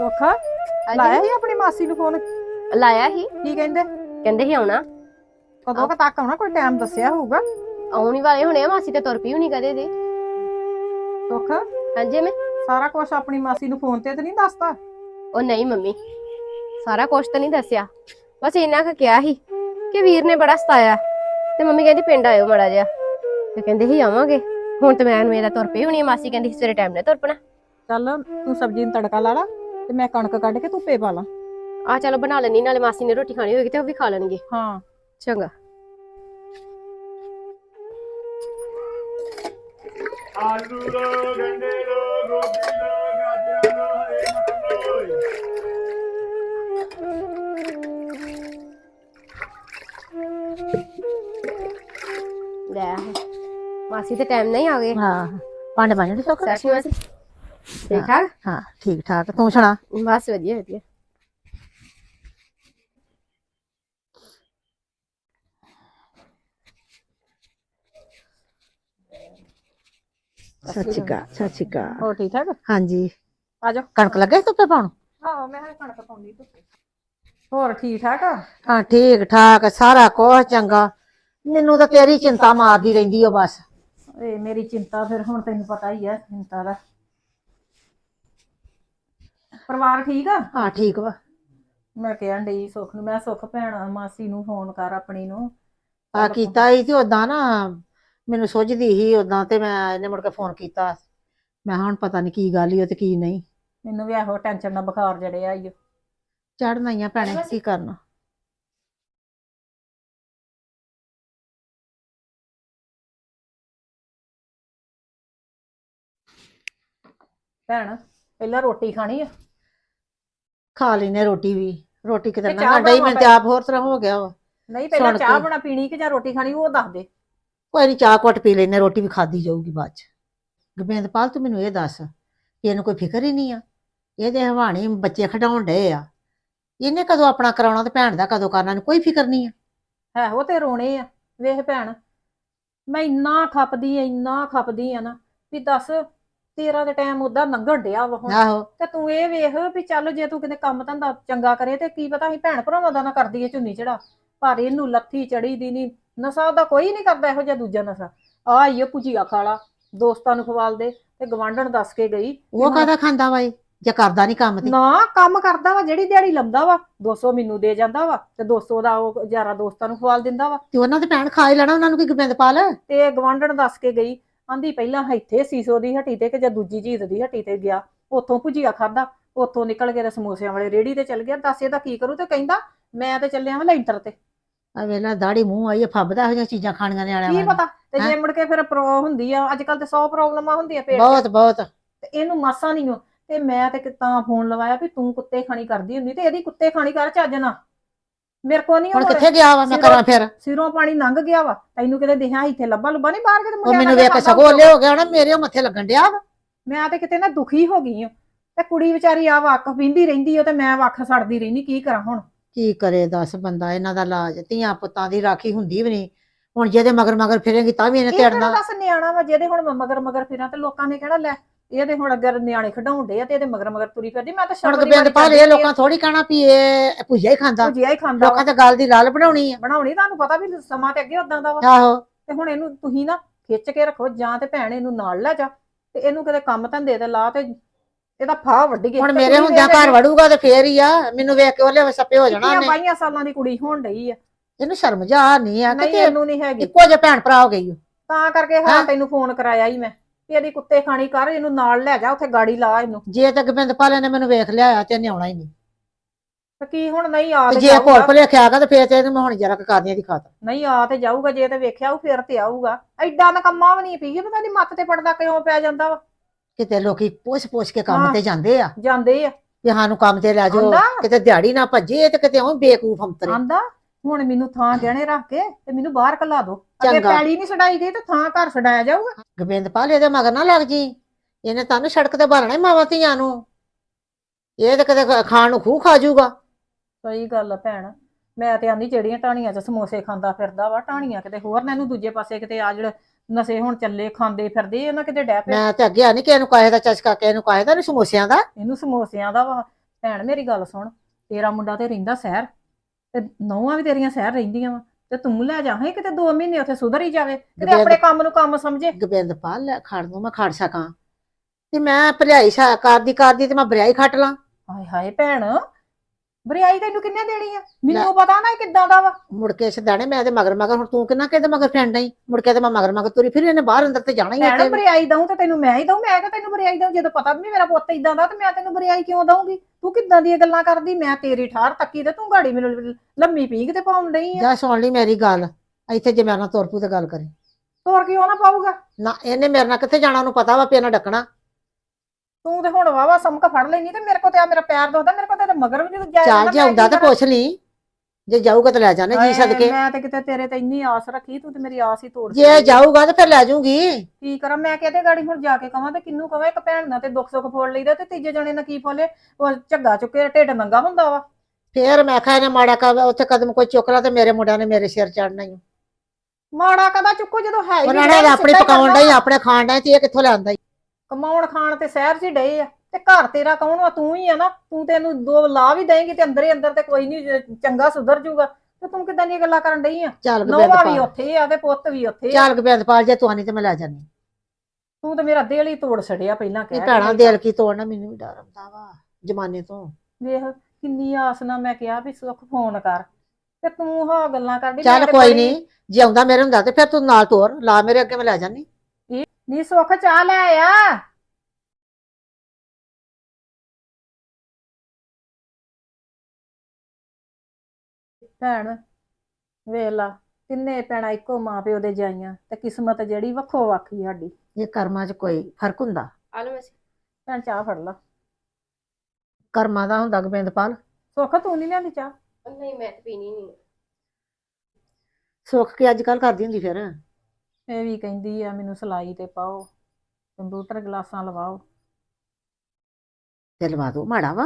ਸੁੱਖ। ਲਾਇਆ ਸੀ ਆਪਣੀ ਮਾਸੀ ਨੂੰ ਫੋਨ? ਲਾਇਆ ਸੀ। ਕੀ ਕਹਿੰਦੇ? ਕਹਿੰਦੇ ਸੀ ਆਉਣਾ। ਕਦੋਂ ਕੁ ਤੱਕ ਆਉਣਾ? ਕੋਈ ਟਾਈਮ ਦੱਸਿਆ ਹੋਊਗਾ। ਆਉਣ ਹੀ ਵਾਲੇ ਹੋਣੇ ਆ ਮਾਸੀ ਤੇ ਤੁਰ ਪਈ ਹੋਣੀ ਕਦੇ ਦੀ ਸੁੱਖ? ਹਾਂਜੀ ਮੈਂ ਸਾਰਾ ਕੁਝ ਆਪਣੀ ਮਾਸੀ ਨੂੰ ਫੋਨ ਤੇ ਤੇ ਨਹੀਂ ਦੱਸਦਾ? ਉਹ ਨਹੀਂ ਮੰਮੀ। ਸਾਰਾ ਕੁਛ ਤਾਂ ਨਹੀਂ ਦੱਸਿਆ। ਬਸ ਇੰਨਾ ਕੁ ਕਿਹਾ ਸੀ ਕਿ ਵੀਰ ਨੇ ਬੜਾ ਸਤਾਇਆ। ਤੇ ਮੰਮੀ ਕਹਿੰਦੀ ਪਿੰਡ ਆਇਓ ਮੜਾ ਜਿਹਾ। ਤੇ ਕਹਿੰਦੇ ਸੀ ਆਵਾਂਗੇ। ਹੁਣ ਤੇ ਮੈਂ ਮੇਰਾ ਤੁਰ ਪਈ ਹੋਣੀ ਮਾਸੀ। ਕਹਿੰਦੀ ਸਵੇਰੇ ਟਾਈਮ ਨਾਲ ਤੁਰ ਪਣਾ। ਚੱਲ ਤੂੰ ਸਬਜ਼ੀ ਨੂੰ ਤੜਕਾ ਲਾ ਲਾ। ਤੇ ਮੈਂ ਕਣਕ ਕੱਢ ਕੇ ਧੁੱਪੇ ਪਾ ਲਾਂ। ਆ ਚਲੋ ਬਣਾ ਲੈਣੀ ਨਾਲੇ ਮਾਸੀ ਨੇ ਰੋਟੀ ਖਾਣੀ ਹੋਏਗੀ ਤੇ ਉਹ ਵੀ ਖਾ ਲੈਣਗੇ। ਹਾਂ। ਚੰਗਾ। ਆਲੂ ਲੋ ਗੰਡੇ ਲੋ ਗੋਭੀ ਲੋ ਗਾਜਰਾਂ ਲੋ ਹਰੇ ਮਟਰ ਲੋ ਲੈ ਮਾਸੀ ਤੇ ਟਾਈਮ ਨਹੀਂ ਆ ਗਏ। ਹਾਂ। ਭਾਂਡੇ ਮਾਂਜਣੇ ਸੁੱਕ ਸਤਿ ਸ਼੍ਰੀ ਅਕਾਲ। ਠੀਕ ਠਾਕ? ਹਾਂ ਠੀਕ ਠਾਕ। ਤੂੰ ਸੁਣਾ? ਬਸ ਵਧੀਆ ਵਧੀਆ। ਸਤਿ ਸ਼੍ਰੀ ਅਕਾਲ ਸਤਿ ਸ਼੍ਰੀ ਅਕਾਲ। ਹੋਰ ਠੀਕ ਠਾਕ? ਹਾਂਜੀ। ਆ ਜਾ ਕਣਕ ਲੱਗੇ ਧੁੱਪੇ ਪਾਉਣ? ਹਾਂ ਮੈਂ ਹਾਂ ਕਣਕ ਪਾਉਂਦੀ ਧੁੱਪੇ। ਹੋਰ ਠੀਕ ਠਾਕ ਆ? ਹਾਂ ਠੀਕ ਠਾਕ ਸਾਰਾ ਕੁਝ ਚੰਗਾ। ਮੈਨੂੰ ਤਾਂ ਤੇਰੀ ਚਿੰਤਾ ਮਾਰਦੀ ਰਹਿੰਦੀ ਓ ਬਸ। ਏ ਮੇਰੀ ਚਿੰਤਾ ਫਿਰ ਹੁਣ ਤੈਨੂੰ ਪਤਾ ਹੀ ਆ ਚਿੰਤਾ ਦਾ। ਪਰਿਵਾਰ ਠੀਕ ਆ? ਹਾਂ ਠੀਕ ਵਾ। ਮੈਂ ਕਹਿਣ ਡਈ ਸੁੱਖ ਨੂੰ ਮੈਂ ਸੁੱਖ ਭੈਣ ਮਾਸੀ ਨੂੰ ਫੋਨ ਕਰ ਆਪਣੀ ਨੂੰ। ਆ ਕੀਤਾ ਹੀ ਤੇ ਉਦਾਂ ਨਾ ਮੈਨੂੰ ਸੁੱਝਦੀ ਸੀ ਉਦਾਂ ਤੇ ਮੈਂ ਇਹਨੇ ਮੁੜ ਕੇ ਫੋਨ ਕੀਤਾ। ਮੈਂ ਕਿਹਾ ਹੁਣ ਪਤਾ ਨਹੀਂ ਕੀ ਗੱਲ ਈ ਉਹ ਤੇ ਕੀ ਨਹੀਂ। ਮੈਨੂੰ ਵੀ ਇਹੋ ਟੈਨਸ਼ਨ ਨਾਲ ਬੁਖਾਰ ਜੜਿਆ ਈ ਓ। ਚੜ੍ਹਨਾ ਹੀ ਆ ਭੈਣੇ ਕੀ ਕਰਨਾ। ਭੈਣ ਪਹਿਲਾਂ ਰੋਟੀ ਖਾਣੀ ਆ? ਖਾ ਲੈਨੇ ਰੋਟੀ ਵੀ ਰੋਟੀ ਕਿਤੇ ਤੇ ਨਾ ਚਾਹ ਡਈ ਮੈਂ ਤੇ ਆਪ ਹੋਰ ਤਰ੍ਹਾਂ ਹੋ ਗਿਆ ਵਾ। ਨਹੀਂ ਪਹਿਲਾਂ ਸੁਣ ਚਾਹ ਕੇ। ਬਣਾ ਪੀਣੀ ਕਿ ਜਾਂ ਰੋਟੀ ਖਾਣੀ ਉਹ ਦੱਸ ਦੇ। ਕੋਈ ਨਹੀਂ ਚਾਹ ਘੁੱਟ ਪੀ ਲੈਨੇ ਰੋਟੀ ਵੀ ਖਾਦੀ ਜਾਊਗੀ ਬਾਅਦ ਚ। ਗੋਬਿੰਦਪਾਲ ਤੂੰ ਮੈਨੂੰ ਇਹ ਦੱਸ ਕਿ ਇਹਨੂੰ ਕੋਈ ਫਿਕਰ ਹੀ ਨਹੀਂ ਆ? ਇਹਦੇ ਹਵਾਣੀ ਬੱਚੇ ਖਡਾਉਣ ਡਏ ਆ। ਇਹਨੇ ਕਦੋਂ ਆਪਣਾ ਕਰਾਉਣਾ ਤੇ ਭੈਣ ਦਾ ਕਦੋਂ ਕਰਨਾ ਨੂੰ ਕੋਈ ਫਿਕਰ ਨਹੀਂ ਆ। ਹੈ ਉਹ ਤੇ ਰੋਣੇ ਆ। ਵੇਖ ਭੈਣ ਮੈਂ ਇੰਨਾ ਖਪਦੀ ਆ ਇੰਨਾ ਖਪਦੀ ਆ ਨਾ ਵੀ ਦੱਸ ਤੇਰਾ ਤੇ ਟਾਈਮ ਉਦਾਂ ਲੰਘਣ ਡਿਆ ਵਾ ਹੁਣ। ਆਹੋ। ਤੇ ਤੂੰ ਇਹ ਵੇਖ ਵੀ ਚੱਲ ਜੇ ਤੂੰ ਕਿਤੇ ਕੰਮ ਧੰਦਾ ਚੰਗਾ ਕਰੇ ਤੇ ਕੀ ਪਤਾ ਅਸੀਂ ਭੈਣ ਭਰਾਵਾਂ ਦਾ ਨਾ ਕਰਦੀ ਏ ਝੁੰਨੀ ਚੜਾ। ਪਰ ਇਹਨੂੰ ਲੱਥੀ ਚੜੀ ਦੀ ਨਹੀਂ ਨਸ਼ਾ ਉਹਦਾ ਕੋਈ ਨਹੀਂ ਕਰਦਾ ਇਹੋ ਜਿਹਾ ਦੂਜਾ ਨਸ਼ਾ। ਆ ਇਹ ਭੁਜੀਆ ਖਾਲਾ ਦੋਸਤਾਂ ਨੂੰ ਖਵਾਲ ਦੇ ਤੇ ਗਵਾਂਢਣ ਦੱਸ ਕੇ ਗਈ ਉਹ ਕਾਹਦਾ ਖਾਂਦਾ ਵਾ ਇਹ? ਜੇ ਕਰਦਾ ਨਹੀਂ ਕੰਮ ਤੇ। ਨਾ ਕੰਮ ਕਰਦਾ ਵਾ ਜਿਹੜੀ ਦਿਹਾੜੀ ਲੰਦਾ ਵਾ 200 ਮੈਨੂੰ ਦੇ ਜਾਂਦਾ ਵਾ ਤੇ 200 ਦਾ ਉਹ ਯਾਰਾ ਦੋਸਤਾਂ ਨੂੰ ਖਵਾਲ ਦਿੰਦਾ ਵਾ। ਤੇ ਉਹਨਾਂ ਤੇ ਭੈਣ ਖਾ ਹੀ ਲੈਣਾ ਉਹਨਾਂ ਨੂੰ ਕੀ ਗੋਬਿੰਦਪਾਲ? ਤੇ ਗਵਾਂਢਣ ਦੱਸ ਕੇ ਗਈ ਆਂਦੀ ਪਹਿਲਾਂ ਇੱਥੇ ਸੀਸੋ ਦੀ ਹੱਟੀ ਤੇ ਕਿ ਜਾਂ ਦੂਜੀ ਜੀਤ ਦੀ ਹੱਟੀ ਤੇ ਗਿਆ। ਉੱਥੋਂ ਭੁਜੀਆ ਖਾਦਾ ਉੱਥੋਂ ਨਿਕਲ ਕੇ ਤੇ ਸਮੋਸਿਆਂ ਵਾਲੇ ਰੇੜੀ ਤੇ ਚੱਲ ਗਿਆ। ਦੱਸ ਇਹਦਾ ਕੀ ਕਰੂ ਤੇ ਕਹਿੰਦਾ ਮੈਂ ਤੇ ਚੱਲਿਆ ਵਾਂ ਲੈਂਟਰ ਤੇ। ਆ ਵੇਲਾ ਦਾੜੀ ਮੂੰਹ ਆਈ ਫੱਬਦਾ ਇਹੋ ਜਿਹੀਆਂ ਚੀਜ਼ਾਂ ਖਾਣੀਆਂ ਨੇ ਕੀ ਆਲਿਆਂ ਪਤਾ? ਤੇ ਜੇ ਹੈਂ? ਮੁੜ ਕੇ ਫਿਰ ਪ੍ਰੋ ਹੁੰਦੀ ਆ ਅੱਜ ਕੱਲ ਤੇ 100 ਪ੍ਰੋਬਲਮਾਂ ਹੁੰਦੀਆਂ ਪੇਟ 'ਚ। ਬਹੁਤ ਬਹੁਤ। ਤੇ ਇਹਨੂੰ ਮਾਸਾ ਨਹੀਂ ਓ ਤੇ ਮੈਂ ਤੇ ਕਿ- ਤਾਂ ਫੋਨ ਲਵਾਇਆ ਵੀ ਤੂੰ ਕੁੱਤੇ ਖਾਣੀ ਕਰਦੀ ਹੁੰਦੀ ਤੇ ਇਹਦੀ ਕੁੱਤੇ ਖਾਣੀ ਕਰ ਚੱਜ ਨਾ ਮੇਰੇ ਕੋ ਨਹੀਂ ਹੁਣ ਕਿੱਥੇ ਗਿਆ ਵਾ? ਮੈਂ ਕਰਾਂ ਫਿਰ? ਸਿਰੋਂ ਪਾਣੀ ਲੰਘ ਗਿਆ ਵਾ। ਤੈਨੂੰ ਕਿਤੇ ਦਿਖਿਆ ਇੱਥੇ ਲੱਭਾ ਲੁੱਬਾ ਨਹੀਂ ਬਾਹਰ ਕਿਤੇ ਉਹ ਮੁੰਡਿਆਂ ਮੈਨੂੰ ਨਾਲ ਵੇਖ ਕੇ ਸਗੋਂ ਉਹਲੇ ਹੋ ਗਿਆ ਨਾ ਮੇਰੇ ਮੱਥੇ ਲੱਗਣ ਡਿਆ ਵਾ। ਮੈਂ ਤੇ ਕਿਤੇ ਨਾ ਦੁਖੀ ਹੋ ਗਈ ਆ ਤੇ ਕੁੜੀ ਵਿਚਾਰੀ ਆ ਵੱਖ ਪੀਂਦੀ ਰਹਿੰਦੀ ਆ ਤੇ ਮੈਂ ਵੱਖ ਸੜਦੀ ਰਹਿੰਦੀ ਕੀ ਕਰਾਂ ਹੁਣ? ਕੀ ਕਰੇ ਦੱਸ ਬੰਦਾ ਇਹਨਾਂ ਦਾ ਇਲਾਜ। ਧੀਆਂ ਪੁੱਤਾਂ ਦੀ ਰਾਖੀ ਹੁੰਦੀ ਵੀ ਨਹੀਂ। ਹੁਣ ਜਿਹਦੇ ਮਗਰ ਮਗਰ ਫਿਰੇਗੀ ਤਾਂ ਵੀ ਇਹਨੇ ਇਹ ਕਿਹੜਾ ਤੇੜਨਾ ਦੱਸ ਨਿਆਣਾ ਵਾ ਜਿਹਦੇ ਹੁਣ ਮਗਰ ਮਗਰ ਫਿਰਾਂ ਤੇ ਲੋਕਾਂ ਨੇ ਕਹਿਣਾ ਲੈ ਇਹਦੇ ਹੁਣ ਅਗਰ ਨਿਆਣੇ ਖਡਾਉਂਦੇ ਆ ਤੇ ਇਹਦੇ ਮਗਰ ਮਗਰ ਤੁਰੀ ਫਿਰਦੀ ਮੈਂ ਤਾਂ ਹੁਣ ਗੋਬਿੰਦ ਪਾਲ ਇਹ ਲੋਕਾਂ ਥੋੜੀ ਕਹਿਣਾ ਵੀ ਇਹ ਭੁਜਿਆ ਹੀ ਖਾਂਦਾ। ਜਿਆ ਹੀ ਖਾਂਦਾ ਲੋਕਾਂ ਤੇ ਗੱਲ ਦੀ ਲਾਲ ਬਣਾਉਣੀ ਆ। ਬਣਾਉਣੀ ਤੁਹਾਨੂੰ ਪਤਾ ਵੀ ਸਮਾਂ ਤੇ ਅੱਗੇ ਉਦਾਂ ਦਾ ਵਾ। ਆਹੋ। ਤੇ ਹੁਣ ਇਹਨੂੰ ਤੁਸੀਂ ਨਾ ਖਿੱਚ ਕੇ ਰੱਖੋ ਜਾਂ ਤੇ ਭੈਣ ਇਹਨੂੰ ਨਾਲ ਲੈ ਜਾ ਤੇ ਇਹਨੂੰ ਕਿਤੇ ਕੰਮ ਧੰਦੇ ਤੇ ਲਾ ਤੇ ਇਹਦਾ ਫਾਹ ਵੱਢੀਏ ਹੁਣ ਤੇ ਮੇਰੇ ਹੁੰਦਿਆਂ ਘਰ ਵੜੂਗਾ ਤੇ ਫੇਰ ਹੀ ਆ ਮੈਨੂੰ ਵੇਖ ਕੇ ਉਹਲੇ ਸੱਪੇ ਹੋ ਜਾਣਾ ਉਹਨੇ। ਬਾਈਆਂ ਸਾਲਾਂ ਦੀ ਕੁੜੀ ਹੋਣ ਡਈ ਆ। ਇਹਨੂੰ ਸ਼ਰਮ ਜਾ ਨਹੀਂ ਆ ਕਿਤੇ ਇਹਨੂੰ ਨਹੀਂ ਹੈਗੀ। ਇੱਕੋ ਜਿਹੇ ਭੈਣ ਭਰਾ ਹੋ ਗਈ। ਤਾਂ ਕਰਕੇ ਹੈਂ? ਤੈਨੂੰ ਫੋਨ ਕਰਾਇਆ ਹੀ ਮੈਂ। ਵੀ ਇਹਦੀ ਕੁੱਤੇ ਖਾਣੀ ਕਰ ਇਹਨੂੰ ਨਾਲ ਲੈ ਜਾ ਉੱਥੇ ਗਾੜੀ ਲਾ ਇਹਨੂੰ। ਜੇ ਤੇ ਗੋਬਿੰਦ ਪਾਲ ਨੇ ਮੈਨੂੰ ਵੇਖ ਲਿਆ ਤੇ ਇਹਨੇ ਆਉਣਾ ਹੀ ਨਹੀਂ। ਤੇ ਕੀ ਹੁਣ ਨਹੀਂ ਆ ਤੇ ਤੇ ਜੇ ਜਾਊਗਾ। ਭੁਲੇਖੇ ਆ ਗਿਆ ਤੇ ਫੇਰ ਤੇ ਇਹਨੂੰ ਮੈਂ ਹੁਣ ਜਰਾ ਕਰਦੀਆਂ ਦੀ ਖਾਤਰ। ਨਹੀਂ ਆ ਤੇ ਜਾਊਗਾ ਜੇ ਤੇ ਵੇਖਿਆ ਉਹ ਫਿਰ ਤੇ ਆਊਗਾ। ਐਡਾ ਨਕੰਮਾ ਵੀ ਨਹੀਂ ਪਈ ਪਤਾ ਨਹੀਂ ਮੱਤ ਤੇ ਪੜਦਾ ਕਿਉਂ ਪੈ ਜਾਂਦਾ ਵਾ। ਕਿਤੇ ਲੋਕੀ ਪੁੱਛ ਪੁੱਛ ਕੇ ਕੰਮ ਹਾਂ। ਤੇ ਜਾਂਦੇ ਆ। ਜਾਂਦੇ ਆ। ਵੀ ਸਾਨੂੰ ਕੰਮ ਤੇ ਲੈ ਜਾਓ ਆਂਦਾ। ਕਿਤੇ ਦਿਹਾੜੀ ਨਾ ਭੱਜੇ ਤੇ ਕਿਤੇ ਉਹ ਬੇਕੂਫ ਅੰਤਰੇ। ਆਂਦਾ ਹੁਣ ਮੈਨੂੰ ਥਾਂ ਗਹਿਣੇ ਰੱਖ ਕੇ ਤੇ ਮੈਨੂੰ ਬਾਹਰ ਕਲਾ ਦੋ। ਅਗੇ ਚੰਗਾ। ਪੈਲੀ ਨਹੀਂ ਛਡਾਈ ਗਈ ਤੇ ਥਾਂ ਘਰ ਛਡਾਇਆ ਜਾਊਗਾ। ਗੋਬਿੰਦਪਾਲ ਇਹਦੇ ਮਗਰ ਨਾ ਲੱਗ ਜੀ। ਇਹਨੇ ਤੁਹਾਨੂੰ ਸੜਕ ਤੇ ਬਾਲਣਾ ਮਾਵਾਂ ਧੀਆਂ ਨੂੰ। ਇਹ ਤੇ ਖ- ਖਾਣ ਨੂੰ ਖੂਹ ਖਾ ਜਾਊਗਾ। ਸਹੀ ਗੱਲ ਆ ਭੈਣ। ਮੈਂ ਤੇ ਆਂਦੀ ਜਿਹੜੀਆਂ ਟਾਣੀਆਂ 'ਚ ਸਮੋਸੇ ਖਾਂਦਾ ਫਿਰਦਾ ਵਾ ਟਾਣੀਆਂ ਕਿਤੇ ਹੋਰ ਨਾ ਇਹਨੂੰ ਦੂਜੇ ਪਾਸੇ ਕਿਤੇ ਆ ਜਿਹੜੇ ਨਸ਼ੇ ਹੁਣ ਚੱਲੇ ਖਾਂਦੇ ਫਿਰਦੇ ਉਹਨਾਂ ਕਿਤੇ ਡੈ ਮੈਂ ਤੇ ਅੱਗੇ ਆ ਨਹੀਂ ਕਿਸੇ ਨੂੰ ਕਾਹੇ ਦਾ ਚਸਕਾ ਕਿਸੇ ਨੂੰ ਕਾਹੇ ਦਾ ਨਹੀਂ ਸਮੋਸਿਆਂ ਦਾ। ਇਹਨੂੰ ਸਮੋਸਿਆਂ ਦਾ ਵਾ। ਭੈਣ ਮੇਰੀ ਗੱਲ ਸੁਣ। ਤੇਰਾ ਮੁੰਡਾ ਤੇ ਰਹਿੰਦਾ ਸ਼ਹਿਰ। ਤੇ ਨੌਵਾਂ ਵੀ ਤੇਰੀਆਂ ਸ਼ਹਿਰ ਰਹਿੰਦੀਆਂ ਵਾ। ਤੇ ਤੂੰ ਲੈ ਜਾ ਹੈ ਕਿਤੇ 2 ਮਹੀਨੇ ਉੱਥੇ ਸੁਧਰ ਹੀ ਜਾਵੇ ਕਿਤੇ ਆਪਣੇ ਕੰਮ ਨੂੰ ਕੰਮ ਸਮਝੇ। ਗੋਬਿੰਦਪਾਲ ਲੈ ਖੜ ਨੂੰ ਮੈਂ ਖੜ ਸਕਾਂ। ਤੇ ਮੈਂ ਸਾ ਕਰਦੀ ਕਰਦੀ ਤੇ ਮੈਂ ਬਰਿਆਈ ਖੱਟ ਲਾਂ। ਹਾਏ ਹਾਏ ਭੈਣ ਬਰਿਆਈ ਤੈਨੂੰ ਕਿੰਨੇ ਦੇਣੀ ਆ? ਮੈਨੂੰ ਪਤਾ ਨਾ ਇਹ ਕਿੱਦਾਂ ਦਾ ਵਾ। ਮੁੜ ਕੇ ਸਦਾਣੇ ਮੈਂ ਤੇ ਮਗਰ ਮਗਰ ਹੁਣ ਤੂੰ ਕਿੰਨਾ ਕਿਹਦੇ ਮਗਰ ਫਰੈਂਡ ਆਈ? ਮੁੜ ਕੇ ਤੇ ਮੈਂ ਮਗਰ ਮਗਰ ਤੁਰੀ ਫਿਰ ਇਹਨੇ ਬਾਹਰ ਅੰਦਰ ਤੇ ਜਾਣਾ ਹੀ ਭੈਣ ਇੱਥੇ ਬਰਿਆਈ ਦਊਂ ਤੇ ਤੈਨੂੰ ਮੈਂ ਹੀ ਦਊਂ ਮੈਂ ਕਿ ਤੈਨੂੰ ਬਰਿਆਈ ਦਊਂ? ਜਦੋਂ ਪਤਾ ਵੀ ਮੇਰਾ ਪੁੱਤ ਇਦਾਂ ਦਾ ਤੇ ਮੈਂ ਤੈਨੂੰ ਬਰਿਆਈ ਕਿਉਂ ਦਊਂਗੀ? ਤੂੰ ਕਿੱਦਾਂ ਦੀਆਂ ਗੱਲਾਂ ਕਰਦੀ? ਮੈਂ ਤੇਰੀ ਠਾਰ ਤੱਕੀ ਤੇ ਤੂੰ ਗਾੜੀ ਮੈਨੂੰ ਲੰਮੀ ਪੀਕ ਤੇ ਪਾਉਣ ਡਈ ਆ। ਜਾ ਸੁਣ ਲਈ ਮੇਰੀ ਗੱਲ। ਇੱਥੇ ਜੇ ਮੇਰੇ ਨਾਲ ਤੁਰ ਪੂ ਤੇ ਗੱਲ ਕਰੀ। ਤੋਰ ਕਿਉਂ ਨਾ ਪਾਊਗਾ? ਨਾ ਇਹਨੇ ਮੇਰੇ ਨਾਲ ਕਿੱਥੇ ਜਾਣਾ? ਉਹਨੂੰ ਪਤਾ ਵਾ ਪੇ ਨਾ ਡੱਕਣਾ। ਤੂੰ ਤੇ ਹੁਣ ਵਾਵਾ ਸਮਕ ਫੜ ਲੈਣੀ ਤੇ ਮੇਰੇ ਕੋ ਤੇ ਆ ਮੇਰਾ ਪੈਰ ਦੁਖਦਾ ਮੇਰੇ ਕੋ ਤੇ ਮਗਰ ਵੀ ਨਹੀਂ ਜਾਇਆ ਚੱਲ ਜੇ ਆਉਂਦਾ ਤੇ ਪੁੱਛ ਲਈ। ਜੇ ਜਾਊਗਾ ਤੇ ਲੈ ਜਾਣੇ ਜੀ ਸਦਕੇ। ਮੈਂ ਤੇ ਕਿਤੇ ਤੇਰੇ ਤੇ ਇੰਨੀ ਆਸ ਰੱਖੀ ਤੂੰ ਤੇ ਮੇਰੀ ਆਸ ਹੀ ਤੋੜ ਜੇ। ਜਾਊਗਾ ਤੇ ਫਿਰ ਲੈ ਜਾਊਗੀ। ਕੀ ਕਰਾਂ? ਮੈਂ ਕਿਹਦੇ ਗਾੜੀ ਹੁਣ ਜਾ ਕੇ ਕਵਾਂ ਤੇ ਕਿੰਨੂੰ ਕਵਾਂ? ਇੱਕ ਭੈਣ ਨਾਲ ਤੇ ਦੁੱਖ ਸੁੱਖ ਫੋੜ ਲਈਦਾ ਤੇ ਤੀਜੇ ਜਣੇ ਨਾਲ ਕੀ ਫੋਲੇ? ਉਹ ਝੱਗਾ ਚੁੱਕੇ ਢਿੱਡ ਨੰਗਾ ਹੁੰਦਾ ਵਾ। ਫੇਰ ਮੈਂ ਕਿਹਾ ਇਹਨੇ ਮਾੜਾ ਕਰ ਉੱਥੇ ਕਦਮ ਕੋਈ ਚੁੱਕ ਲਾ ਤੇ ਮੇਰੇ ਮੁੰਡਿਆਂ ਨੇ ਮੇਰੇ ਸਿਰ ਚੜਨਾ ਹੀ ਮਾੜਾ ਕਦਾ ਚੁੱਕੋ ਜਦੋਂ ਹੈ ਹੀ ਉਹਨਾਂ ਨੇ ਆਪਣੀ ਪਕਾਉਣ। ਦਾ ਹੀ ਆਪਣੇ ਖਾਣ ਦਾ ਤੇ ਇਹ ਕਿੱਥੋਂ ਲਿਆਂਦਾ? ਕਮਾਉਣ ਖਾਣ ਤੇ ਸ਼ਹਿਰ 'ਚ ਡਏ ਆ। ਤੇ ਘਰ ਤੇਰਾ ਕੌਣ ਵਾ? ਤੂੰ ਹੀ ਆ ਨਾ। ਤੂੰ ਤੈਨੂੰ ਦੋ ਲਾ ਵੀ ਦੇਂਗੀ ਤੇ ਅੰਦਰ ਹੀ ਅੰਦਰ ਤੇ ਕੋਈ ਨਹੀਂ ਚੰਗਾ ਸੁਧਰ ਜਾਊਗਾ ਤੇ ਤੂੰ ਕਿਦਾਂ ਦੀਆਂ ਗੱਲਾਂ ਕਰਨ ਡਈ ਆ? ਚੱਲ ਨੋਵਾ ਵੀ ਗੋਬਿੰਦਪਾਲ ਉੱਥੇ ਆ ਤੇ ਪੁੱਤ ਵੀ ਉੱਥੇ ਆ। ਚੱਲ ਗੋਬਿੰਦਪਾਲ ਜੇ ਤੂੰ ਆਨੀ ਤੇ ਮੈਂ ਲੈ ਜਾਨੀ ਤੂੰ ਤੇ ਮੇਰਾ ਦਿਲ ਹੀ ਤੋੜ ਛੜਿਆ ਪਹਿਲਾਂ ਇਹ ਕਹਿ ਭੈਣਾ ਕੇ। ਦਿਲ ਕੀ ਤੋੜਨਾ? ਮੈਨੂੰ ਵੀ ਡਰ ਆਉਂਦਾ ਵਾ ਜਮਾਨੇ ਤੋਂ। ਵੇਖ ਕਿੰਨੀ ਆਸ ਨਾਲ ਮੈਂ ਕਿਹਾ ਵੀ ਸੁੱਖ ਫੋਨ ਕਰ। ਤੇ ਤੂੰ ਹਾਂ ਗੱਲਾਂ ਕਰਦੀ ਚੱਲ ਕੋਈ ਨਹੀਂ ਜੇ ਆਉਂਦਾ ਮੇਰੇ ਹੁੰਦਾ ਤੇ ਫਿਰ ਤੂੰ ਨਾਲ ਤੋਰ। ਲਾ ਮੇਰੇ ਅੱਗੇ ਮੈਂ ਲੈ ਜਾਨੀ ਨੀ ਸੁੱਖ ਚਾਹ ਲੈ ਆ। ਭੈਣ ਵੇਖ ਲਾ ਤਿੰਨੇ ਭੈਣਾਂ ਇੱਕੋ ਮਾਂ ਪਿਓ ਦੇ ਜਾਈਆਂ ਤੇ ਕਿਸਮਤ ਜਿਹੜੀ ਵੱਖੋ ਵੱਖੀ ਸਾਡੀ। ਇਹ ਕਰਮਾਂ 'ਚ ਕੋਈ ਫ਼ਰਕ ਹੁੰਦਾ? ਆ ਲਓ ਮਾਸੀ। ਭੈਣ ਚਾਹ ਫੜ ਲਾ। ਕਰਮਾਂ ਦਾ ਹੁੰਦਾ ਗੋਬਿੰਦਪਾਲ? ਸੁੱਖ ਤੂੰ ਨਹੀਂ ਲਿਆਂਦੀ ਚਾਹ? ਨਹੀਂ ਮੈਂ ਤੇ ਪੀਣੀ ਨਹੀਂ ਸੁੱਖ ਕੇ ਅੱਜ ਕੱਲ ਕਰਦੀ ਹੁੰਦੀ ਫਿਰ? ਇਹ ਵੀ ਕਹਿੰਦੀ ਆ ਮੈਨੂੰ ਸਲਾਈ ਤੇ ਪਾਓ ਕੰਪਿਊਟਰ ਗਲਾਸਾਂ ਲਵਾਓ। ਤੇ ਲਵਾ ਦੋ ਮਾੜਾ ਵਾ।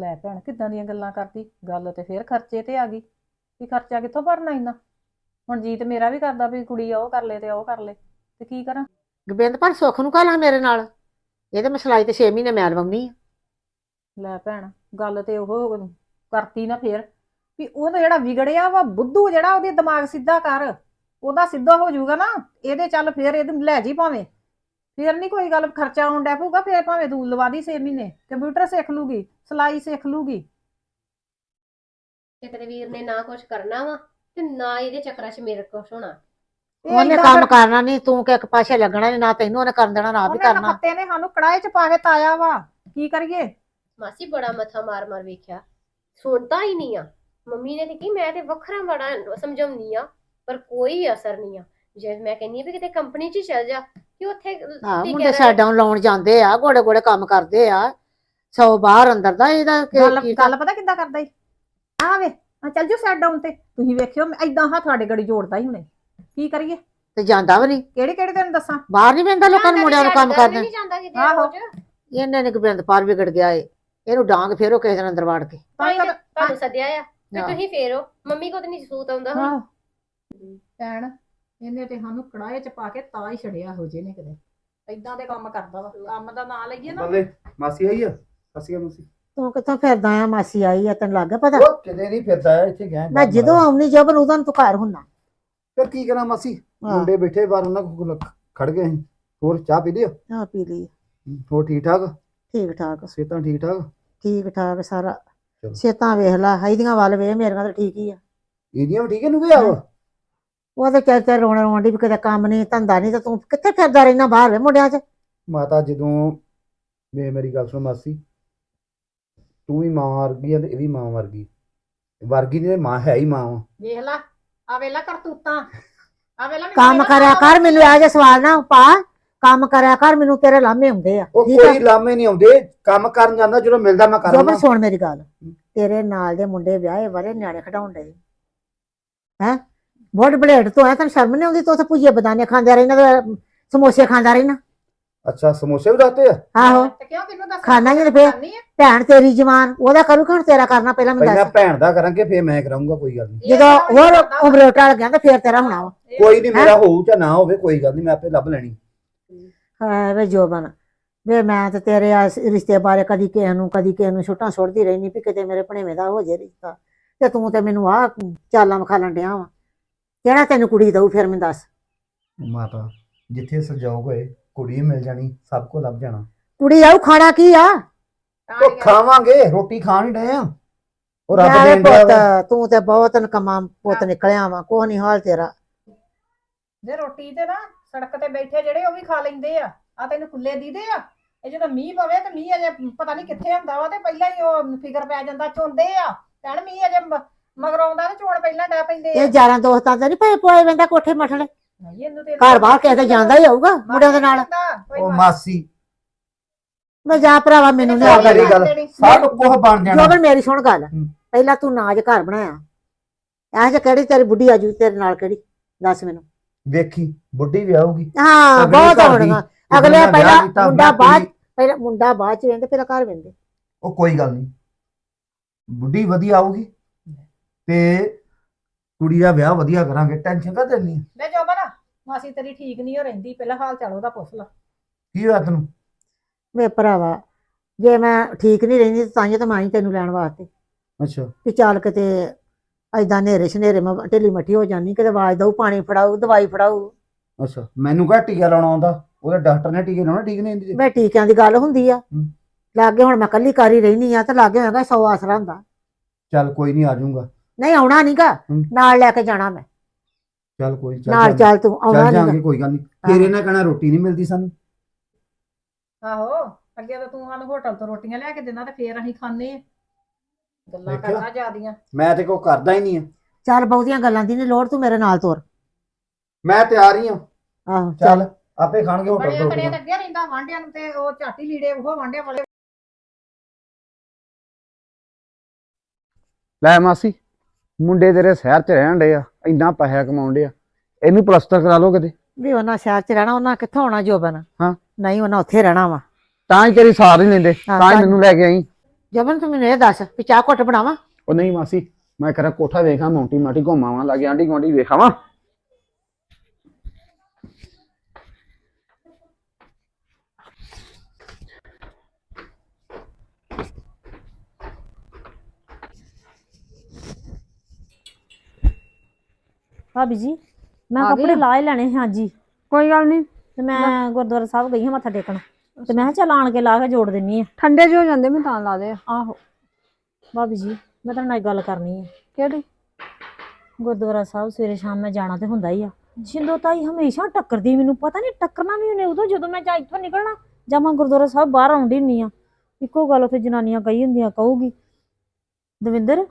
ਲੈ ਭੈਣ ਕਿੱਦਾਂ ਦੀਆਂ ਗੱਲਾਂ ਕਰਦੀ? ਗੱਲ ਤੇ ਫੇਰ ਖਰਚੇ ਤੇ ਆ ਗਈ। ਵੀ ਖਰਚਾ ਕਿੱਥੋਂ ਭਰਨਾ ਇੰਨਾ? ਹੁਣ ਜੀਤ ਮੇਰਾ ਵੀ ਕਰਦਾ ਵੀ ਕੁੜੀ ਆ ਉਹ ਕਰ ਲੈ ਤੇ ਉਹ ਕਰ ਲੈ। ਤੇ ਕੀ ਕਰਾਂ? ਗੋਬਿੰਦਪਾਲ ਸੁੱਖ ਨੂੰ ਕਾਲਾ ਮੇਰੇ ਨਾਲ। ਇਹ ਤੇ ਮੈਂ ਸਲਾਈ ਤੇ 6 ਮਹੀਨੇ ਮੈਂ ਲਵਾਉਣੀ ਆ। ਲੈ ਭੈਣ ਗੱਲ ਤੇ ਉਹ ਕਰਤੀ ਨਾ ਫੇਰ। ਵੀ ਉਹਦਾ ਜਿਹੜਾ ਵਿਗੜਿਆ ਵਾ ਬੁੱਧੂ ਜਿਹੜਾ ਉਹਦੇ ਦਿਮਾਗ ਸਿੱਧਾ ਕਰ। ਉਹਦਾ ਸਿੱਧਾ ਹੋ ਜਾਊਗਾ ਨਾ ਇਹਦੇ ਚੱਲ ਫੇਰ ਇਹਨੂੰ ਲੈ ਜੀ ਭਾਵੇਂ। ਫੇਰ ਨਹੀਂ ਕੋਈ ਗੱਲ ਖਰਚਾ ਆਉਣ ਡੈ ਪਊਗਾ ਫੇਰ ਭਾਵੇਂ ਤੂੰ ਲਵਾ ਦੀ 6 ਮਹੀਨੇ। ਕੰਪਿਊਟਰ ਸਿੱਖ ਲੂਗੀ ਸਲਾਈ ਸਿੱਖ ਲੂਗੀ। ਤੇ ਤੇਰੇ ਵੀਰ ਨੇ ਨਾ ਕੁਝ ਕਰਨਾ ਵਾ ਤੇ ਨਾ ਇਹਦੇ ਚੱਕਰਾਂ 'ਚ ਮੇਰੇ ਕੁਛ ਹੋਣਾ। ਇਹ ਉਹਨੇ ਏਦਾਂ ਕੰਮ ਕਰਨਾ ਨਹੀਂ ਤੂੰ ਕਿ ਇੱਕ ਪਾਸੇ ਲੱਗਣਾ ਨਹੀਂ ਨਾ ਤੈਨੂੰ ਉਹਨੇ ਕਰਨ ਦੇਣਾ ਨਾ ਉਹਨੇ ਤਾਂ ਕਰਨਾ। ਖੱਤੇ ਨੇ ਸਾਨੂੰ ਕੜਾਏ ਚ ਪਾ ਕੇ ਤਾਇਆ ਵਾ। ਕੀ ਕਰੀਏ? ਮਾਸੀ ਬੜਾ ਮੱਥਾ ਮਾਰ ਮਾਰ ਵੇਖਿਆ। ਸੁਣਦਾ ਹੀ ਨਹੀਂ ਆ। ਮੰਮੀ ਨੇ ਤੇ ਕੀ ਮੈਂ ਤੇ ਵੱਖਰਾ ਬੜਾ ਸਮਝਾਉਣੀ ਆ। ਪਰ ਕੋਈ ਅਸਰ ਨਹੀਂ ਆ। ਜੇ ਮੈਂ ਕਹਿੰਨੀ ਆ ਵੀ ਕਿਤੇ ਕੰਪਨੀ 'ਚ ਹੀ ਚੱਲ ਜਾ ਕਿ ਉੱਥੇ ਹਾਂ ਟਿਕਿਆ ਮੁੰਡੇ ਰਹੇ। ਸਾਡਾਂ ਲਾਉਣ ਜਾਂਦੇ ਆ ਗੋੜੇ ਗੋੜੇ ਕੰਮ ਕਰਦੇ ਆ ਸੌ ਬਾਹਰ ਅੰਦਰ ਦਾ ਇਹਦਾ ਕੀ- ਗੱਲ ਕੀ- ਗੱਲ ਪਤਾ ਕਿੱਦਾਂ ਕਰਦਾ ਈ? ਆ ਵੇ ਆ ਚੱਲ ਜੋ ਸੈਟ ਡਾਊਨ ਤੇ। ਤੁਸੀਂ ਵੇਖਿਓ ਮੈਂ ਇਦਾਂ ਹੱਥ ਤੁਹਾਡੇ ਗੜੀ ਜੋੜਦਾ ਹੀ ਹੁਣੇ। ਕੀ ਕਰੀਏ? ਤੇ ਜਾਂਦਾ ਵੀ ਨਹੀਂ। ਕਿਹੜੇ ਕਿਹੜੇ ਤੈਨੂੰ ਦੱਸਾਂ? ਬਾਹਰ ਨਹੀਂ ਪੈਂਦਾ ਲੋਕਾਂ ਨੂੰ ਮੁੰਡਿਆਂ ਨੂੰ ਕੰਮ ਕਰਦੇ ਨਹੀਂ ਜਾਂਦਾ ਕਿਤੇ ਆਹੋ। ਰੋਜ਼ ਇਹਨੇ ਨੇ ਗੋਬਿੰਦ ਪਾਰ ਵਿਗੜ ਗਿਆ ਏ। ਇਹਨੂੰ ਡਾਂਗ ਫੇਰੋ ਕਿਸੇ ਦਿਨ ਅੰਦਰ ਵਾੜ ਕੇ। ਤਾਂ ਹੀ ਤਾਂ ਤਾਂ- ਤੁਹਾਨੂੰ ਸੱਦਿਆ ਆ। ਤੇ ਹਾਂ। ਤੁਸੀਂ ਫੇਰੋ। ਮੰਮੀ ਕੋ ਤੇ ਨਹੀਂ ਸੂਤ ਆਉਂਦਾ ਹੁਣ। ਆਹੋ। ਭੈਣ ਇਹਨੇ ਤੇ ਸਾਨੂੰ ਕੜਾਏ ਚ ਪਾ ਕੇ ਤਾਂ ਹੀ ਛੜਿਆ ਹੋ ਜੇ ਨੇ ਕਿਤੇ। ਇਦਾਂ ਦੇ ਕੰਮ ਕਰਦਾ ਵਾ ਕੰਮ ਦਾ ਨਾਂ ਲਈਏ ਨਾ। ਬੱਲੇ ਮਾਸੀ ਆਈ ਆ? ਸਸੀ ਮਾਸੀ? ਤੂੰ ਕਿੱਥੋਂ ਫਿਰਦਾ ਆ ਮਾਸੀ ਆਈ ਆ ਤੈਨੂੰ ਲੱਗ ਪਤਾ? ਉਹ ਕਿਤੇ ਨਹੀਂ ਫਿਰਦਾ ਇੱਥੇ ਗਿਆ ਮੈਂ ਜਦੋਂ ਆਉਣੀ ਜਬਰ ਉਦੋਂ ਤੂੰ ਘਰ ਹੁੰਨਾ ਫਿਰ ਕੀ ਕਰਾਂ ਮਾਸੀ? ਹਾਂ। ਮੁੰਡੇ ਬੈਠੇ ਬਾਹਰ ਉਹਨਾਂ ਕੋਲ ਖੜ ਗਏ ਅਸੀਂ। ਹੋਰ ਚਾਹ ਪੀ ਲਿਓ ਆ? ਪੀ ਲਈ ਹੋਰ ਠੀਕ ਠਾਕ? ਠੀਕ ਠਾਕ। ਸਿਹਤਾਂ ਠੀਕ ਠਾਕ? ਠੀਕ ਠਾਕ ਸਾਰਾ। ਚਲੋ। ਸੇਤਾਂ ਵੇਖ ਲਾ ਇਹਦੀਆਂ ਵੱਲ ਵੇ ਮੇਰੀਆਂ ਤਾਂ ਠੀਕ ਹੀ ਆ। ਇਹਦੀਆਂ ਵੀ ਠੀਕ ਹੈ ਨੂੰ ਗਿਆ ਵਾ ਉਹ ਤੇ ਚਾਚਾ ਰੋਣਾ ਰੋਣ ਦੀ ਵੀ ਕਿਤੇ ਕੰਮ ਨਹੀਂ ਧੰਦਾ ਨਹੀਂ ਤੇ ਤੂੰ ਕਿੱਥੇ ਫਿਰਦਾ ਰਹਿਣਾ ਬਾਹਰ ਵੇ ਮੁੰਡਿਆਂ 'ਚ? ਮਾਤਾ ਜਦੋਂ ਮੇ ਮੇਰੀ ਗੱਲ ਸੁਣ ਮਾਸੀ। ਤੂੰ ਵੀ ਮਾਂ ਵਰਗੀ ਆ ਤੇ ਇਹ ਵੀ ਮਾਂ ਵਰਗੀ। ਵਰਗੀ ਦੀ ਤੇ ਮਾਂ ਹੈ ਹੀ ਮਾਂ ਵਾ। ਵੇਖ ਲਾ ਆ ਵੇਲਾ ਕਰਤੂਤਾਂ। ਆ ਵੇਲਾ ਕੰਮ ਕਰਿਆ ਕਰ ਮੈਨੂੰ ਆ ਜੇ ਸਵਾਲ ਨਾ ਪਾ। ਕੰਮ ਕਰਿਆ ਕਰ ਮੈਨੂੰ ਤੇਰੇ ਲਾਮੇ ਹੁੰਦੇ ਆ। ਉਹ ਠੀਕ ਆ? ਕੋਈ ਲਾਮੇ ਨਹੀਂ ਆਉਂਦੇ। ਕੰਮ ਕਰਨ ਜਾਂਦਾ ਜਦੋਂ ਮਿਲਦਾ ਮੈਂ ਕਰ ਜਬਰ ਲੈਂਦਾ ਸੁਣ ਮੇਰੀ ਗੱਲ। ਤੇਰੇ ਨਾਲ ਦੇ ਮੁੰਡੇ ਵਿਆਹੇ ਵਰੇ ਨਿਆਣੇ ਖਡਾਉਣ ਦੇ ਹੈ? ਬੋਡ ਬਲੇਡ ਤੋਂ ਆ ਤੈਨੂੰ ਸ਼ਰਮ ਨਹੀਂ ਆਉਂਦੀ? ਤੂੰ ਉੱਥੇ ਭੁਜੀਏ ਬਦਾਨੇ ਖਾਂਦਾ ਰਹਿਣਾ ਤੇ ਸਮੋਸੇ ਖਾਂਦਾ ਰਹਿਣਾ। ਅੱਛਾ ਸਮੋਸੇ ਵੀ ਦੱਸਦੇ ਆ? ਆਹੋ। ਤੇ ਕਿਉਂ ਕਿਹਨੂੰ ਦੱਸ ਖਾਣਾ ਹੀ ਆ ਤੇ ਫੇਰ ਭੈਣ ਤੇਰੀ ਜਵਾਨ ਉਹਦਾ ਕਰੂ ਹੁਣ ਤੇਰਾ ਕਰਨਾ? ਪਹਿਲਾਂ ਮੈਨੂੰ ਪਹਿਲਾਂ ਦੱਸ। ਭੈਣ ਦਾ ਕਰਾਂਗੇ ਫੇਰ ਮੈਂ ਕਰਾਉਂਗਾ ਕੋਈ ਗੱਲ ਨਹੀਂ। ਜਦੋਂ ਹੋਰ ਉਮਰ ਟਲ ਗਿਆ ਤਾਂ ਫੇਰ ਤੇਰਾ ਹੋਣਾ ਵਾ। ਕੋਈ ਨਹੀਂ ਮੇਰਾ ਹੋਊ ਜਾਂ ਨਾ ਹੋਵੇ ਕੋਈ ਗੱਲ ਨਹੀਂ ਮੈਂ ਆਪੇ ਲੱਭ ਲੈਣੀ। ਹਾਂ ਵੇ ਜੋਬਨ ਵੇ ਮੈਂ ਤੇ ਤੇਰੇ ਆ ਰਿਸ਼ਤੇ ਬਾਰੇ ਕਦੀ ਕਿਸੇ ਨੂੰ ਕਦੀ ਕਿਸੇ ਨੂੰ ਛੁੱਟਾਂ ਸੁੱਟਦੀ ਰਹਿਨੀ ਵੀ ਕਿਤੇ ਮੇਰੇ ਭਣੇਵੇਂ ਦਾ ਹੋ ਜੇ ਰਿਸ਼ਤਾ। ਤੇ ਤੂੰ ਤੇ ਮੈਨੂੰ ਆਹ ਚਾਲਾਂ ਵਿਖਾਲਣ ਡਿਆ ਵਾ। ਕਿਹੜਾ ਤੈਨੂੰ ਕੁੜੀ ਦਊ ਫਿਰ ਮੈਨੂੰ ਦੱਸ। ਮਾਤਾ ਜਿੱਥੇ ਸੰਜੋਗ ਹੋਏ ਕੁੜੀ ਮਿਲ ਜਾਣੀ ਸਭ ਕੋ ਲੱਭ ਜਾਣਾ। ਕੁੜੀ ਆਉ ਖਾਣਾ ਕੀ ਆ? ਉਹ ਖਾਵਾਂਗੇ ਰੋਟੀ ਖਾਣ ਹੀ ਡਏ ਆ। ਉਹ ਰੱਬ ਯਾਰ ਵਾ। ਪੁੱਤ ਤੂੰ ਤੇ ਬਹੁਤ ਨਕਮਾ ਪੁੱਤ ਨਿਕਲਿਆ ਵਾ ਕੋਹ ਨਹੀਂ ਹਾਲ ਤੇਰਾ। ਜੇ ਰੋਟੀ ਤੇ ਨਾ ਸੜਕ ਤੇ ਬੈਠੇ ਜਿਹੜੇ ਉਹ ਵੀ ਖਾ ਲੈਂਦੇ ਆ। ਆ ਤੈਨੂੰ ਖੁੱਲੇ ਦੀਦੇ ਆ। ਇਹ ਜਦੋਂ ਮੀਂਹ ਪਵੇ ਤੇ ਮੀਂਹ ਅਜੇ ਪਤਾ ਨਹੀਂ ਕਿੱਥੇ ਹੁੰਦਾ ਵਾ ਤੇ ਪਹਿਲਾਂ ਹੀ ਉਹ ਫਿਕਰ ਪੈ ਜਾਂਦਾ ਚੋਂਦੇ ਆ। ਕਹਿਣ ਮੀਂਹ ਅਜੇ ਮਗਰ ਆਉਂਦਾ ਤੇ ਚੋਣ ਪਹਿਲਾਂ ਡੈ ਪੈਂਦੇ ਆ। ਇਹ ਯਾਰਾਂ ਦੋਸਤਾਂ ਤੇ ਨਹੀਂ ਪਏ ਪੋਏ ਵੰਦਾ ਕੋਠੇ ਮਠਲੇ? ਨਹੀਂ ਇਹਨੂੰ ਤੇ ਘਰ ਬਾਹਰ ਕਿਸੇ ਦੇ ਜਾਂਦਾ ਹੀ ਹੋਊਗਾ ਮੁੰਡਿਆਂ ਦੇ ਨਾਲ। ਉਹ ਮਾਸੀ। ਮੈਂ ਜਾ ਭਰਾਵਾ ਮੈਨੂੰ ਨਹੀਂ ਮੇਰੀ ਆਉਂਦਾ ਗੱਲ। ਸਭ ਕੁਝ ਬਣ ਜਾਣਾ। ਜੋਬਨ ਮੇਰੀ ਸੁਣ ਗੱਲ। ਪਹਿਲਾਂ ਤੂੰ ਨਾਜ ਘਰ ਬਣਾਇਆ। ਇਹ ਜੇ ਕਿਹੜੀ ਤੇਰੀ ਬੁੱਢੀ ਆਜੂ ਤੇਰੇ ਨਾਲ ਕਿਹੜੀ? ਦੱਸ ਮੈਨੂੰ। ਵੇਖੀ ਬੁੱਢੀ ਵੀ ਆਊਗੀ। ਹਾਂ ਬਹੁਤ ਦੀ, ਜਦੋਂ ਅਗਲੇ ਪਹਿਲਾਂ ਮੁੰਡਾ ਬਾਅਦ ਪਹਿਲਾਂ ਮੁੰਡਾ ਬਾਅਦ ਚ ਵੇਂਦੇ ਪਹਿਲਾਂ ਘਰ ਵੇਂਦੇ। ਉਹ ਕੋਈ ਗੱਲ ਨਹੀਂ ਬੁੱਢੀ ਵਧੀਆ ਆਊਗੀ। ਤੇ ਕੁੜੀ ਦਾ ਵਿਆਹ ਵਧੀਆ ਕਰਾਂਗੇ ਟੈਨਸ਼ਨ ਕਾ ਦੇਣੀ ਮੈਂ ਜੋ ਬਣਾ ਮਾਸੀ ਤੇਰੀ ਠੀਕ ਨਹੀਂ ਹੋ ਰਹਿੰਦੀ ਪਹਿਲਾਂ ਹਾਲ ਚਾਲ ਉਹਦਾ ਪੁੱਛ ਲਾ। ਕੀ ਹੋਇਆ ਤੈਨੂੰ? ਵੇ ਭਰਾਵਾ ਜੇ ਮੈਂ ਠੀਕ ਨਹੀਂ ਰਹਿੰਦੀ ਤਾਂ ਹੀ ਤਾਂ ਮੈਂ ਆਈ ਤੈਨੂੰ ਲੈਣ ਵਾਸਤੇ। ਅੱਛਾ। ਵੀ ਚੱਲ ਕਿਤੇ ਐਦਾਂ ਨੇਰੇ ਸ਼ਨੇਰੇ ਮੈਂ ਢਿੱਲੀ ਮੱਠੀ ਹੋ ਜਾਂਦੀ ਕਿਤੇ ਆਵਾਜ਼ ਦਊ ਪਾਣੀ ਫੜਾਊ ਦਵਾਈ ਫੜਾਊ। ਅੱਛਾ ਮੈਨੂੰ ਕਾ ਟੀਕਾ ਲਾਉਣਾ ਆਉਂਦਾ ਉਹਦੇ ਡਾਕਟਰ ਨੇ ਟੀਕੇ ਲਾਉਣਾ ਠੀਕ ਨਹੀਂ ਹੁੰਦੀ ਵੇ ਟੀਕਿਆਂ ਦੀ ਗੱਲ ਹੁੰਦੀ ਆ। ਹੂੰ। ਲਾਗੇ ਹੁਣ ਮੈਂ ਕੱਲੀ ਕਰ ਹੀ ਰਹਿਨੀ ਆ ਤੇ ਲਾਗੇ ਹੋਏਗਾ 100 ਆਸਰਾ ਹੁੰਦਾ। ਚੱਲ ਕੋਈ ਨਹੀਂ ਆ ਜਾਊਂਗਾ। ਨਹੀਂ ਆਉਣਾ ਨਹੀਂਗਾ ਹੂੰ। ਨਾਲ ਲੈ ਕੇ ਜਾਣਾ ਮੈਂ। ਚੱਲ ਕੋਈ ਚੱਲ ਨਾਲ। ਚੱਲ ਤੂੰ ਆਉਣਾ ਚੱਲ ਨਹੀਂਗਾ ਕੋਈ ਗੱਲ ਨਹੀਂ ਫੇਰ ਇਹਨਾਂ ਕਹਿਣਾ ਰੋਟੀ ਨਹੀਂ ਮਿਲਦੀ ਸਾਨੂੰ। ਆਹੋ ਅੱਗੇ ਤਾਂ ਤੂੰ ਸਾਨੂੰ ਹੋਟਲ ਤੋਂ ਰੋਟੀਆਂ ਲਿਆ ਕੇ ਦਿੰਦਾ ਤੇ ਫੇਰ ਅਸੀਂ ਖਾਂਦੇ ਆ। ਗੱਲਾਂ ਦੇਖਿਆ? ਕਰਨਾ ਜਿਆਦੀਆਂ। ਮੈਂ ਤੇ ਕੋ ਕਰਦਾ ਹੀ ਨਹੀਂ ਆ। ਚੱਲ ਬਹੁਤੀਆਂ ਗੱਲਾਂ ਦੀ ਨਹੀਂ ਲੋੜ ਤੂੰ ਮੇਰੇ ਨਾਲ ਤੁਰ। ਮੈਂ ਤਿਆਰ ਹੀ ਆ। ਆਹੋ ਚੱਲ। ਆਪੇ ਖਾਣਗੇ ਹੋਟਲ ਬੜੀਆਂ ਤੋਂ ਕੜੀਆਂ ਰੋਟੀਆਂ। ਲੱਗਿਆ ਰਹਿੰਦਾ ਵਾਂਡਿਆਂ ਨੂੰ ਤੇ ਉਹ ਝਾਟੀ ਲੀੜੇ ਉਹ ਵਾਂਡਿਆਂ ਵਾਲੇ। ਲੈ ਮਾਸੀ। ਮੁੰਡੇ ਤੇਰੇ ਸ਼ਹਿਰ 'ਚ ਰਹਿਣ ਡੇ ਆ ਇੰਨਾ ਪੈਸਾ ਕਮਾਉਣ ਡੇ ਆ। ਇਹਨੂੰ ਪਲਸਤਰ ਕਰਾ ਲਓ ਕਿਤੇ। ਵੀ ਉਹਨਾਂ ਸ਼ਹਿਰ ਚ ਰਹਿਣਾ ਉਹਨਾਂ ਕਿੱਥੋਂ ਆਉਣਾ ਜੋਬਨ? ਹਾਂ। ਨਹੀਂ ਉਹਨਾਂ ਉੱਥੇ ਰਹਿਣਾ ਵਾ। ਤਾਂ ਹੀ ਤੇਰੀ ਸਾਰ ਨਹੀਂ ਲੈਂਦੇ ਹਾਂ, ਤਾਂ ਹੀ ਤਾਂ- ਮੈਨੂੰ ਲੈ ਕੇ ਆਈ। ਜੋਬਨ ਤੂੰ ਮੈਨੂੰ ਇਹ ਦੱਸ ਵੀ ਚਾਹ ਘੁੱਟ ਬਣਾਵਾਂ? ਉਹ ਨਹੀਂ ਮਾਸੀ ਮੈਂ ਕਰਾਂ ਕੋਠਾ ਵੇਖਾਂ ਮੌਂਟੀ ਮਾਟੀ ਘੁੰਮਾਵਾਂ ਲਾਗੇ ਆਂਢੀ ਗੁਆਂਢੀ ਵੇਖਾਵਾਂ। ਭਾਬੀ ਜੀ ਮੈਂ ਆ ਕੱਪੜੇ ਗਏ? ਲਾ ਹੀ ਲੈਣੇ ਸੀ ਹਾਂਜੀ। ਕੋਈ ਗੱਲ ਨਹੀਂ। ਤੇ ਮੈਂ ਗੁਰਦੁਆਰਾ ਸਾਹਿਬ ਗਈ ਹਾਂ ਮੱਥਾ ਟੇਕਣ। ਤੇ ਮੈਂ ਕਿਹਾ ਚੱਲ ਆਣ ਕੇ ਲਾ ਕੇ ਜੋੜ ਦਿੰਨੀ ਆ। ਠੰਡੇ ਜਿਹੇ ਹੋ ਜਾਂਦੇ ਮੈਂ ਤਾਂ ਲਾ ਦੇ ਆਹੋ। ਭਾਬੀ ਜੀ ਮੈਂ ਤੁਹਾਡੇ ਨਾਲ ਇੱਕ ਗੱਲ ਕਰਨੀ ਹੈ ਕਿਹੜੀ? ਗੁਰਦੁਆਰਾ ਸਾਹਿਬ ਸਵੇਰੇ ਸ਼ਾਮ ਮੈਂ ਜਾਣਾ ਤੇ ਹੁੰਦਾ ਹੀ ਆ। ਸ਼ਿੰਦੋ ਤਾਈ ਹਮੇਸ਼ਾ ਟੱਕਰਦੀ ਮੈਨੂੰ ਪਤਾ ਨਹੀਂ ਟੱਕਰਨਾ ਵੀ ਉਹਨੇ ਉਦੋਂ ਜਦੋਂ ਮੈਂ ਜਾਂ ਇੱਥੋਂ ਨਿਕਲਣਾ ਜਾਂ ਮੈਂ ਗੁਰਦੁਆਰਾ ਸਾਹਿਬ ਬਾਹਰ ਆਉਂਦੀ ਹੁੰਨੀ ਆ। ਇੱਕੋ ਗੱਲ ਉੱਥੇ ਜਨਾਨੀਆਂ ਕਹੀ ਹੁੰਦੀਆਂ ਕਹੂਗੀ ਦਵਿੰਦਰ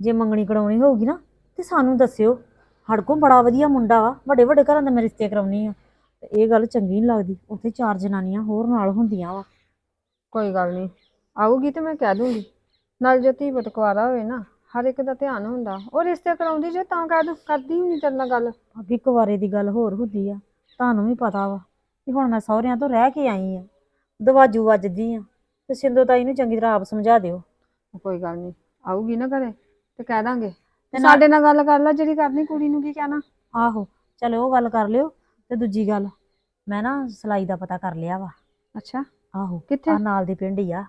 ਜੇ ਮੰਗਣੀ ਕਰਾਉਣੀ ਹੋਊਗੀ ਨਾ ਤੇ ਸਾਨੂੰ ਦੱਸਿਓ ਸਾਡੇ ਕੋਲ ਬੜਾ ਵਧੀਆ ਮੁੰਡਾ ਵਾ ਵੱਡੇ ਵੱਡੇ ਘਰਾਂ ਦਾ ਮੈਂ ਰਿਸ਼ਤੇ ਕਰਾਉਣੀ ਆ। ਤੇ ਇਹ ਗੱਲ ਚੰਗੀ ਨਹੀਂ ਲੱਗਦੀ ਉੱਥੇ ਚਾਰ ਜਨਾਨੀਆਂ ਹੋਰ ਨਾਲ ਹੁੰਦੀਆਂ ਵਾ। ਕੋਈ ਗੱਲ ਨਹੀਂ ਆਊਗੀ ਤੇ ਮੈਂ ਕਹਿ ਦੂੰਗੀ। ਨਾਲ ਜੇ ਧੀ ਬਟਕਵਾਰਾ ਹੋਵੇ ਨਾ ਹਰ ਇੱਕ ਦਾ ਧਿਆਨ ਹੁੰਦਾ। ਉਹ ਰਿਸ਼ਤੇ ਕਰਾਉਂਦੀ ਜੇ ਤਾਂ ਕਹਿ ਦੂੰ ਕਰਦੀ ਵੀ ਨਹੀਂ ਤੇਰੇ ਨਾਲ ਗੱਲ। ਅੱਗੇ ਕੁਵਾਰੇ ਦੀ ਗੱਲ ਹੋਰ ਹੁੰਦੀ ਆ ਤੁਹਾਨੂੰ ਵੀ ਪਤਾ ਵਾ ਕਿ ਹੁਣ ਮੈਂ ਸਹੁਰਿਆਂ ਤੋਂ ਰਹਿ ਕੇ ਆਈ ਆ ਦਵਾਜੂ ਵੱਜਦੀ ਆ ਤੇ ਸਿੰਧੂ ਤਾਈ ਨੂੰ ਚੰਗੀ ਤਰ੍ਹਾਂ ਆਪ ਸਮਝਾ ਦਿਓ। ਕੋਈ ਗੱਲ ਨਹੀਂ ਆਊਗੀ ਨਾ ਘਰੇ ਤੇ ਕਹਿ ਦਾਂਗੇ। ਤੇ ਨਾਲ- ਸਾਡੇ ਨਾਲ ਗੱਲ ਕਰ ਲੈ ਜਿਹੜੀ ਕਰਨੀ ਕੁੜੀ ਨੂੰ ਕੀ ਕਹਿਣਾ? ਆਹੋ ਚਲੋ ਉਹ ਗੱਲ ਕਰ ਲਿਓ ਤੇ ਦੂਜੀ ਗੱਲ ਮੈਂ ਨਾ ਸਲਾਈ ਦਾ ਪਤਾ ਕਰ ਲਿਆ ਵਾ। ਅੱਛਾ। ਆਹੋ ਕਿੱਥੇ? ਆ ਨਾਲ ਦੀ ਪਿੰਡ ਹੀ ਆ।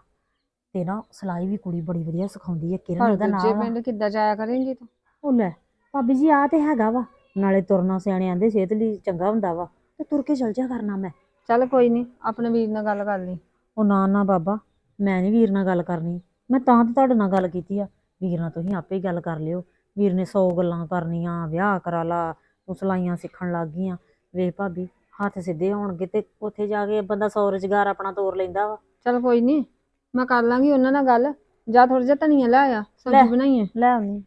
ਤੇ ਨਾ ਸਲਾਈ ਵੀ ਕੁੜੀ ਬੜੀ ਵਧੀਆ ਸਿਖਾਉਂਦੀ ਹੈ ਕਿਰਨ ਪਰ ਉਹਦਾ ਦੂਜੇ ਨਾਮ ਆ। ਪਿੰਡ ਕਿੱਦਾਂ ਜਾਇਆ ਕਰੇਂਗੀ ਤੂੰ? ਉਹ ਲੈ ਭਾਬੀ ਜੀ ਆ ਤੇ ਹੈਗਾ ਵਾ। ਨਾਲੇ ਤੁਰਨਾ ਸਿਆਣੇ ਆਂਦੇ ਸਿਹਤ ਲਈ ਚੰਗਾ ਹੁੰਦਾ ਵਾ ਤੇ ਤੁਰ ਕੇ ਚਲ ਜਾ ਕਰਨਾ ਮੈਂ। ਚੱਲ ਕੋਈ ਨਹੀਂ ਆਪਣੇ ਵੀਰ ਨਾਲ ਗੱਲ ਕਰ ਲਈ। ਉਹ ਨਾ ਨਾ ਬਾਬਾ ਮੈਂ ਨਹੀਂ ਵੀਰ ਨਾਲ ਗੱਲ ਕਰਨੀ। ਮੈਂ ਤਾਂ ਤੇ ਤੁਹਾਡੇ ਨਾਲ ਗੱਲ ਕੀਤੀ ਆ। ਵੀਰ ਨਾਲ ਤੁਸੀਂ ਆਪੇ ਹੀ ਗੱਲ ਕਰ ਲਿਓ। ਵੀਰ ਨੇ 100 ਗੱਲਾਂ ਕਰਨੀਆਂ ਵਿਆਹ ਕਰਾ ਲਾ ਤੂੰ ਸਲਾਈਆਂ ਸਿੱਖਣ ਲੱਗ ਗਈਆਂ। ਵੇਖ ਭਾਬੀ ਹੱਥ ਸਿੱਧੇ ਹੋਣਗੇ ਤੇ ਉੱਥੇ ਜਾ ਕੇ ਬੰਦਾ 100 ਰੁਜ਼ਗਾਰ ਆਪਣਾ ਤੋਰ ਲੈਂਦਾ ਵਾ। ਚੱਲ ਕੋਈ ਨਹੀਂ ਮੈਂ ਕਰ ਲਾਂਗੀ ਉਹਨਾਂ ਨਾਲ ਗੱਲ। ਜਾ ਥੋੜਾ ਜਿਹਾ ਧਨੀਆ ਲੈ ਆ ਲੈ। ਸਬਜ਼ੀ ਬਣਾਈਏ ਲੈ ਆਉਣੀ